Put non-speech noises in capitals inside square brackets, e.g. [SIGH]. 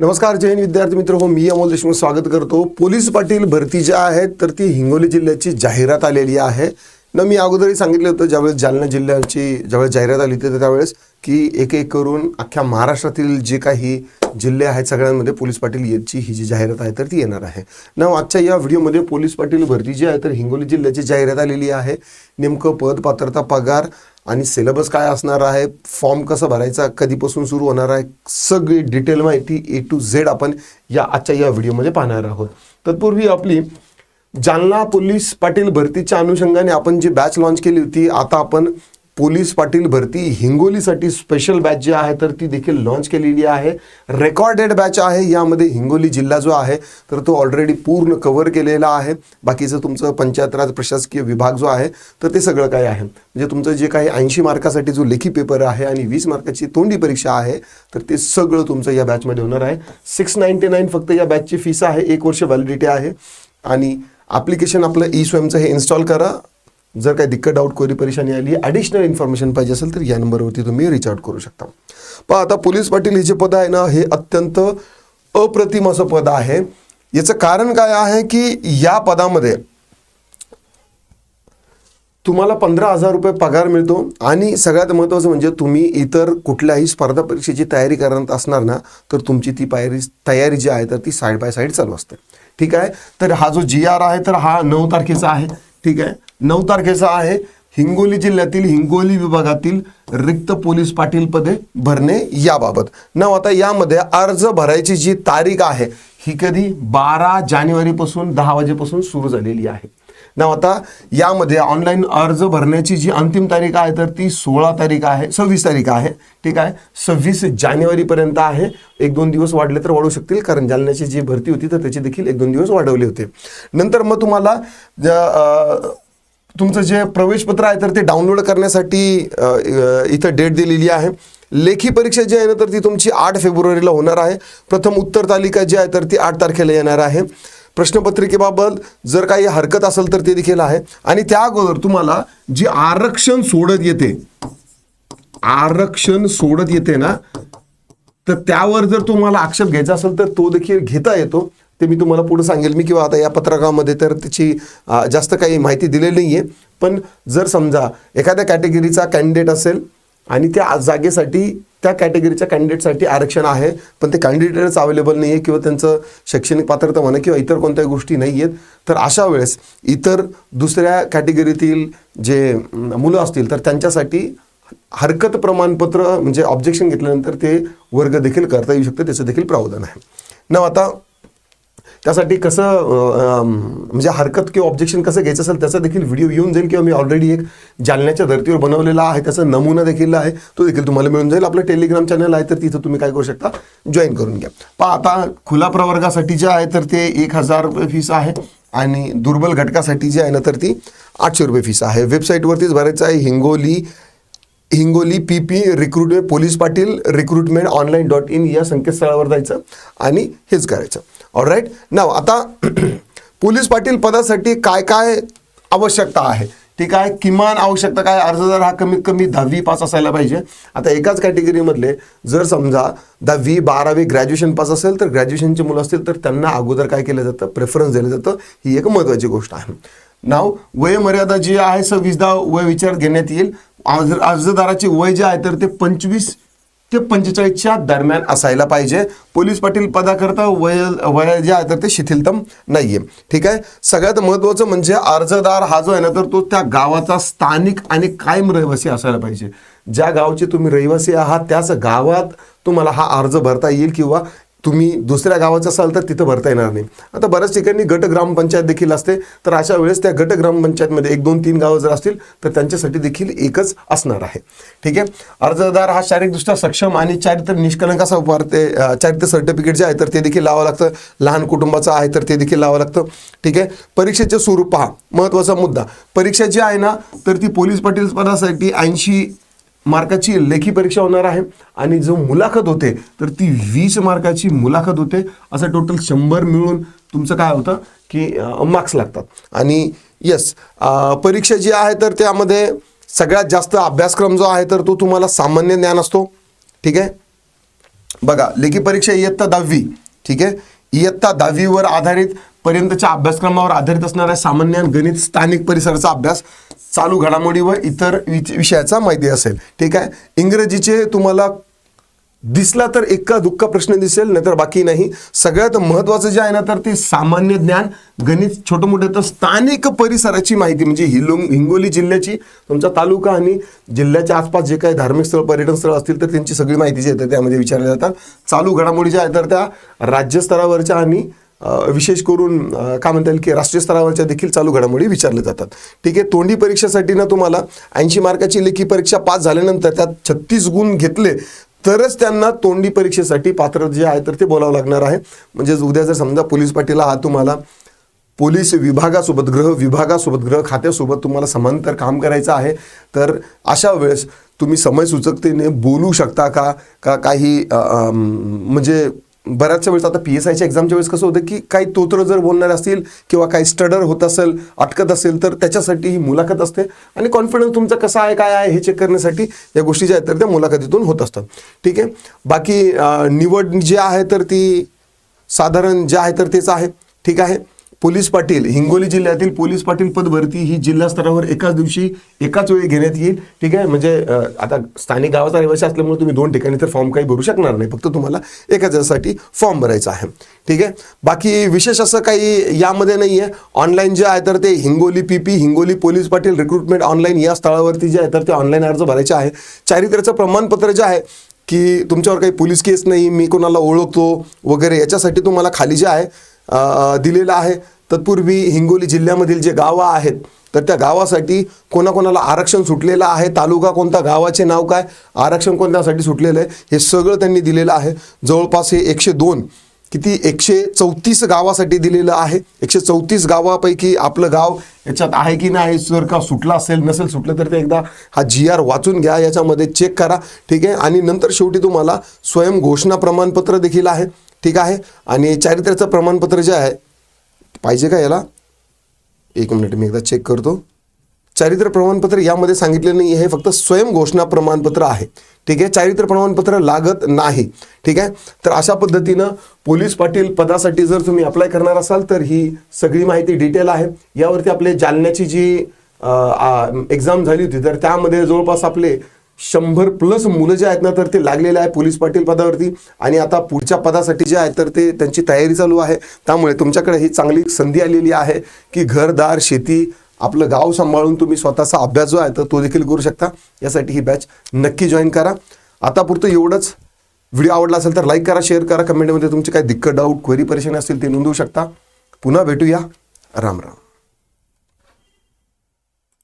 नमस्कार जैन विद्यार्थी मित्र. हो मी अमोल देशमुख स्वागत करतो. पोलीस पाटील भरती ज्या आहेत तर ती हिंगोली जिल्ह्याची जाहिरात आलेली आहे. न मी अगोदरही सांगितलं होतं ज्यावेळेस जालना जिल्ह्याची ज्यावेळेस जाहिरात आली होती तर त्यावेळेस की एक एक करून अख्ख्या महाराष्ट्रातील जे काही जिल्हे आहेत सगळ्यांमध्ये पोलीस पाटील याची ही जी जाहिरात आहे तर ती येणार आहे. ना आजच्या या व्हिडिओमध्ये पोलीस पाटील भरती जी आहे तर हिंगोली जिल्ह्याची जाहिरात आलेली आहे. नेमकं पद पात्रता पगार आणि सिलेबस काय असणार आहे? फॉर्म कसं भरायचा? कधीपासून सुरू होणार आहे? सगळी डिटेल माहिती ए टू झेड आपण या आजच्या या व्हिडिओमध्ये पाहणार आहोत. तत्पूर्वी आपली जालना पोलीस पाटील भरतीच्या अनुषंगाने आपण जी बॅच लॉन्च केली होती आता आपण पोलीस पाटील भरती हिंगोलीसाठी स्पेशल बॅच जी आहे तर ती देखील लॉन्च केलेली आहे. रेकॉर्डेड बॅच आहे यामध्ये हिंगोली जिल्हा जो आहे तर तो ऑलरेडी पूर्ण कव्हर केलेला आहे. बाकीचं तुमचं पंचायत राज प्रशासकीय विभाग जो आहे तर ते सगळं काय आहे. म्हणजे तुमचं जे काही ऐंशी मार्कासाठी जो लेखी पेपर आहे आणि वीस मार्काची तोंडी परीक्षा आहे तर ते सगळं तुमचं या बॅचमध्ये होणार आहे. सिक्स नाईन्टी नाईन फक्त या बॅचची फीस आहे एक वर्ष व्हॅलिडिटी आहे. आणि ॲप्लिकेशन आपलं ई स्वयंचं हे इन्स्टॉल करा. जर काही दिक्कत डाऊट कोरी परेशानी आली ॲडिशनल इन्फॉर्मेशन पाहिजे असेल तर या नंबरवरती तुम्ही रिच आउट करू शकता. पण आता पोलीस पाटील हे जे पद आहे ना हे अत्यंत अप्रतिम असं पद आहे. याचं कारण काय आहे की या पदामध्ये तुम्हाला पंधरा हजार रुपये पगार मिळतो आणि सगळ्यात महत्त्वाचं म्हणजे तुम्ही इतर कुठल्याही स्पर्धा परीक्षेची तयारी करत असणार ना तर तुमची ती पायरी तयारी जी आहे तर ती साईड बाय साईड चालू असते. ठीक आहे? तर हा जो जी आर आहे तर हा नऊ तारखेचा आहे. ठीक आहे? नऊ तारखेचा आहे. हिंगोली जिल्ह्यातील हिंगोली विभागातील रिक्त पोलीस पाटील पदे भरणे याबाबत. ना आता यामध्ये अर्ज भरायची जी तारीख आहे ही कधी बारा जानेवारीपासून दहा वाजेपासून सुरू झालेली आहे. ना आता यामध्ये ऑनलाईन अर्ज भरण्याची जी अंतिम तारीख आहे तर ती सोळा तारीख आहे सव्वीस तारीख आहे. ठीक आहे? सव्वीस जानेवारीपर्यंत आहे. एक दोन दिवस वाढले तर वाढू शकतील कारण जालन्याची जी भरती होती तर त्याची देखील एक दोन दिवस वाढवले होते. नंतर मग तुम्हाला तुमचं जे प्रवेशपत्र आहे तर ते डाउनलोड करण्यासाठी इथं डेट दिलेली आहे. लेखी परीक्षा जी आहे ना तर ती तुमची आठ फेब्रुवारीला होणार आहे. प्रथम उत्तर तालिका जी आहे तर ती आठ तारखेला येणार आहे. प्रश्नपत्रिकेबाबत जर काही हरकत असेल तर ते देखील आहे. आणि त्या अगोदर तुम्हाला जी आरक्षण सोडत येते आरक्षण सोडत येते ना तर त्यावर जर तुम्हाला आक्षेप घ्यायचा असेल तर तो देखील घेता येतो. ते मी तुम्हाला पुढे सांगेल. मी किंवा आता या पत्रकामध्ये तर त्याची जास्त काही माहिती दिलेली नाही आहे पण जर समजा एखाद्या कॅटेगरीचा कॅन्डिडेट असेल आणि त्या जागेसाठी त्या कॅटेगरीच्या कॅन्डिडेटसाठी आरक्षण आहे पण ते कॅन्डिडेटच अवेलेबल नाही आहे किंवा त्यांचं शैक्षणिक पात्रता म्हणा किंवा इतर कोणत्याही गोष्टी नाही आहेत तर अशा वेळेस इतर दुसऱ्या कॅटेगरीतील जे मुलं असतील तर त्यांच्यासाठी हरकत प्रमाणपत्र म्हणजे ऑब्जेक्शन घेतल्यानंतर ते वर्ग देखील करता येऊ शकतं. त्याचं देखील प्रावधान आहे. ना आता त्यासाठी कसं म्हणजे हरकत किंवा ऑब्जेक्शन कसं घ्यायचं असेल त्याचा देखील व्हिडिओ येऊन जाईल किंवा मी ऑलरेडी एक जालन्याच्या धर्तीवर बनवलेला आहे त्याचा नमुना देखील आहे तो देखील तुम्हाला मिळून जाईल. आपलं टेलिग्राम चॅनल आहे तर तिथं तुम्ही काय करू शकता? जॉईन करून घ्या. पहा आता खुला प्रवर्गासाठी जे आहे तर ते एक हजार रुपये फीस आहे आणि दुर्बल घटकासाठी जे आहे ना तर ती आठशे रुपये फीस आहे. वेबसाईटवरतीच भरायचं आहे Hingoli Hingoli P P recruitment police Patil recruitment online dot in या संकेतस्थळावर जायचं आणि हेच करायचं. ऑल राईट नाव आता [CLEARS THROAT] पोलीस पाटील पदासाठी काय काय आवश्यकता आहे? ठीक आहे किमान आवश्यकता काय? अर्जदार हा कमीत कमी दहावी पास असायला पाहिजे. आता एकाच कॅटेगरीमधले जर समजा दहावी बारावी ग्रॅज्युएशन पास असेल तर ग्रॅज्युएशनचे मुलं असतील तर त्यांना अगोदर काय केलं जातं? प्रेफरन्स दिलं जातं. ही एक महत्त्वाची गोष्ट आहे. नाव वयमर्यादा जी आहे सव्वीसदा वय विचार घेण्यात येईल. अर्ज अर्जदाराचे वय जे आहे तर ते पंचवीस ते पंचेचाळीसच्या दरम्यान असायला पाहिजे. पोलीस पाटील पदाकरता वय वय जे आहे तर ते शिथिलतम नाहीये. ठीक आहे? सगळ्यात महत्त्वाचं म्हणजे अर्जदार हा जो आहे ना तर तो त्या गावाचा स्थानिक आणि कायम रहिवासी असायला पाहिजे. ज्या गावचे तुम्ही रहिवासी आहात त्याच गावात तुम्हाला हा अर्ज भरता येईल किंवा तुम्ही दुसऱ्या गावाचं असाल तर तिथं भरता येणार नाही. आता बऱ्याच ठिकाणी गट ग्रामपंचायत देखील असते. तर अशा वेळेस त्या गट ग्रामपंचायतमध्ये एक दोन तीन गावं जर असतील तर त्यांच्यासाठी देखील एकच असणार आहे. ठीक आहे? अर्जदार हा शारीरिकदृष्ट्या सक्षम आणि चारित्र निष्कलंक असा वारते चारित्र सर्टिफिकेट जे आहे तर ते देखील लावावं लागतं. लहान कुटुंबाचं आहे तर ते देखील लावावं लागतं. ठीक आहे? परीक्षेचे स्वरूप पहा. महत्त्वाचा मुद्दा. परीक्षा जी आहे ना तर ती पोलीस पाटील पदासाठी ऐंशी मार्काची लेखी परीक्षा होणार आहे आणि जो मुलाखत होते तर ती वीस मार्काची मुलाखत होते. असं टोटल शंभर मिळून तुमचं काय होतं की मार्क्स लागतात. आणि येस परीक्षा जी आहे तर त्यामध्ये सगळ्यात जास्त अभ्यासक्रम जो आहे तर तो तुम्हाला सामान्य ज्ञान असतो. ठीक आहे? बघा लेखी परीक्षा इयत्ता दहावी. ठीक आहे? इयत्ता दहावीवर आधारित पर्यंतच्या अभ्यासक्रमावर आधारित असणाऱ्या सामान्य गणित स्थानिक परिसराचा अभ्यास चालू घडामोडी व इतर विषयाचा माहिती असेल. ठीक आहे? इंग्रजीचे तुम्हाला दिसला तर एका दुःखा प्रश्न दिसेल नाहीतर बाकी नाही. सगळ्यात महत्वाचं जे आहे ना तर ते सामान्य ज्ञान गणित छोटं मोठं तर स्थानिक परिसराची माहिती म्हणजे हिलुंग हिंगोली जिल्ह्याची तुमचा तालुका आणि जिल्ह्याच्या आसपास जे काही धार्मिक स्थळ पर्यटन स्थळ असतील तर त्यांची सगळी माहिती जी आहे त्यामध्ये विचारल्या जातात. चालू घडामोडी ज्या आहेत तर त्या राज्यस्तरावरच्या आणि विशेष करून काय म्हणता येईल की राष्ट्रीय स्तरावरच्या देखील चालू घडामोडी विचारल्या जातात. ठीक आहे तोंडी परीक्षेसाठी ना तुम्हाला ऐंशी मार्काची लेखी परीक्षा पास झाल्यानंतर त्यात छत्तीस गुण घेतले तरच त्यांना तोंडी परीक्षेसाठी पात्र जे आहे तर ते बोलावं लागणार आहे. म्हणजेच उद्या जर समजा पोलीस पाटीला हा तुम्हाला पोलीस विभागासोबत गृह विभागासोबत गृह खात्यासोबत तुम्हाला समांतर काम करायचं आहे तर अशा वेळेस तुम्ही समय सूचकतेने बोलू शकता का? का काही म्हणजे बऱ्याचशा वेळेस आता पी एस आयच्या एक्झामच्या वेळेस कसं होतं की काही तोत्र जर बोलणार असतील किंवा काही स्टडर होत असेल अटकत असेल तर त्याच्यासाठी ही मुलाखत असते. आणि कॉन्फिडन्स तुमचा कसा आहे काय आहे हे चेक करण्यासाठी या गोष्टी ज्या आहेत तर त्या मुलाखतीतून होत असतात. ठीक आहे? बाकी निवड जी आहे तर ती साधारण जे आहे तर तेच आहे. ठीक आहे? पोलीस पाटील हिंगोली जिल्ह्यातील पोलीस पाटील पद भरती ही जिल्हा स्तरावर एकाच दिवशी एकाच वेळी घेण्यात येईल. ठीक आहे? म्हणजे आता स्थानिक गावाचा रहिवासी असल्यामुळे तुम्ही दोन ठिकाणी तर फॉर्म काही भरू शकणार नाही. फक्त तुम्हाला एकाच यासाठी फॉर्म भरायचा आहे. ठीक आहे? बाकी विशेष असं काही यामध्ये नाही आहे ऑनलाईन जे आहे तर ते Hingoli P P Hingoli police Patil recruitment online या स्थळावरती जे आहे तर ते ऑनलाईन अर्ज भरायचे आहे. चारित्र्याचं प्रमाणपत्र जे आहे की तुमच्यावर काही पोलीस केस नाही मी कोणाला ओळखतो वगैरे याच्यासाठी तुम्हाला खाली जे आहे दिलेलं आहे. तत्पूर्वी हिंगोली जिल्ह्यामधील जे गावं आहेत तर त्या गावासाठी कोणाकोणाला आरक्षण सुटलेलं आहे तालुका कोणता गावाचे नाव काय आरक्षण कोणत्यासाठी सुटलेलं आहे हे सगळं त्यांनी दिलेलं आहे. जवळपास हे एकशे दोन किती एकशे चौतीस गावासाठी दिलेलं आहे. एकशे चौतीस गावापैकी आपलं गाव याच्यात आहे की नाही जर का सुटला असेल नसेल सुटलं तर ते एकदा हा जी आर वाचून घ्या याच्यामध्ये चेक करा. ठीक आहे? आणि नंतर शेवटी तुम्हाला स्वयं घोषणा प्रमाणपत्र देखील आहे. ठीक आहे. आणि चारित्र्याचं प्रमाणपत्र जे आहे पाहिजे का याला? एक मिनिट मी एकदा चेक करतो. चारित्र्य प्रमाणपत्र यामध्ये सांगितले नाही हे फक्त स्वयं घोषणा प्रमाणपत्र आहे. ठीक आहे? चारित्र्य प्रमाणपत्र लागत नाही. ठीक आहे? तर अशा पद्धतीनं पोलीस पाटील पदासाठी जर तुम्ही अप्लाय करणार असाल तर ही सगळी माहिती डिटेल आहे. यावरती आपले जालन्याची जी एक्झाम झाली होती तर त्यामध्ये जवळपास आपले शंभर प्लस मुलं जे आहेत ना तर ते लागलेले आहे पोलीस पाटील पदावरती. आणि आता पुढच्या पदासाठी जे आहे तर ते त्यांची तयारी चालू आहे. त्यामुळे तुमच्याकडे ही चांगली संधी आलेली आहे की घरदार शेती आपलं गाव सांभाळून तुम्ही स्वतःचा अभ्यास जो आहे तर तो देखील करू शकता. यासाठी ही बॅच नक्की जॉईन करा. आता पुरतं एवढंच. व्हिडिओ आवडला असेल तर लाईक करा शेअर करा. कमेंटमध्ये तुमचे काही दिक्कत डाऊट क्वेरी परेशानी असतील ते नोंदवू शकता. पुन्हा भेटूया. राम राम.